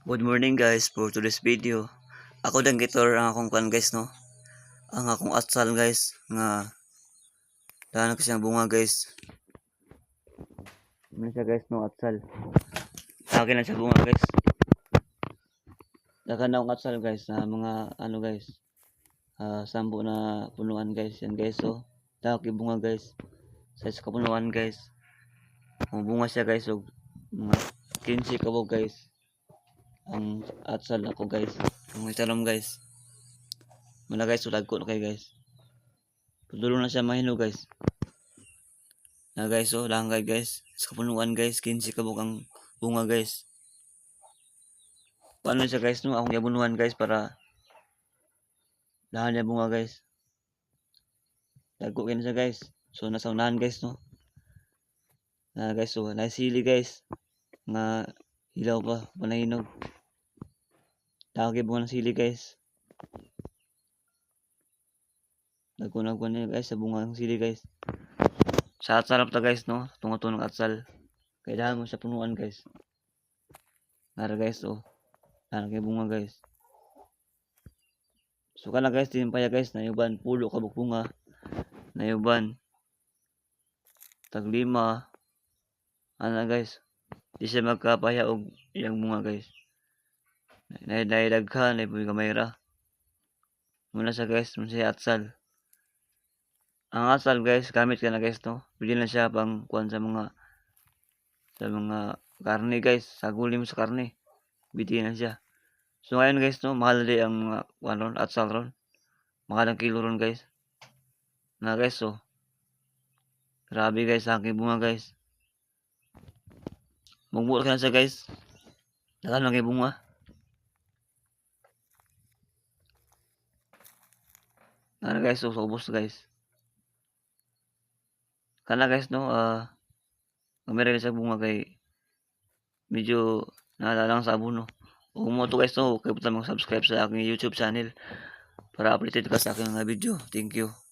Good morning guys for today's video. Ako din gitor ang akong kwan guys no. Ang akong atsal guys nga daan ko siyang bunga guys. Ano siya guys no atsal. Akin lang siya bunga guys. Dagan na akong atsal guys na mga ano guys. ah sambo na punuan guys yan guys so. Daki bunga guys. Sa isa ka punuan guys. Ang bunga siya guys so mga 15 kabog guys ang atsal ako guys. Ang may guys. Muna guys ulag ko na kayo guys. Tutulo na siya mahilo guys. Na guys oh langay guys. Sa kapunuan guys 15 kabuk ang bunga guys. Paano siya guys no? Akong yabunuhan guys para lahan niya bunga guys. Dagko kayo siya guys. So nasa unahan guys no? Na guys so naisili guys. Nga ilaw pa panahinog Lagi bunga ng sili guys. Nagkunag ko na guys sa bunga ng sili guys. Sa atsal ta guys no. Tungo-tunong atsal. Kailangan mo siya punuan guys. Nara guys oh. Nara bunga guys. So kana guys din pa ya guys nayuban pulo ka bunga. Nayuban. Tag lima. Ana guys. Di siya magkapaya og iyang bunga guys. Nay nay daghan nay puy gamay ra. Muna sa guys, muna siya atsal. Ang atsal guys, gamit ka na guys no. Pili na siya pang kuan sa mga sa mga karne guys, sa guli mo sa karne. Biti na siya. So ngayon guys no, mahal di ang mga kuan ron, atsal ron. Mahal ang kilo ron guys. Na guys so. Grabe guys, sa aking bunga guys. Magbuot ka na siya guys. Dagan lang kay bunga. Ano guys, so, ubos guys. Kana guys no, ah uh, rin sa bunga kay medyo naalala sa abono. Kung mo to guys no, kayo subscribe sa aking YouTube channel para updated ka sa aking mga video. Thank you.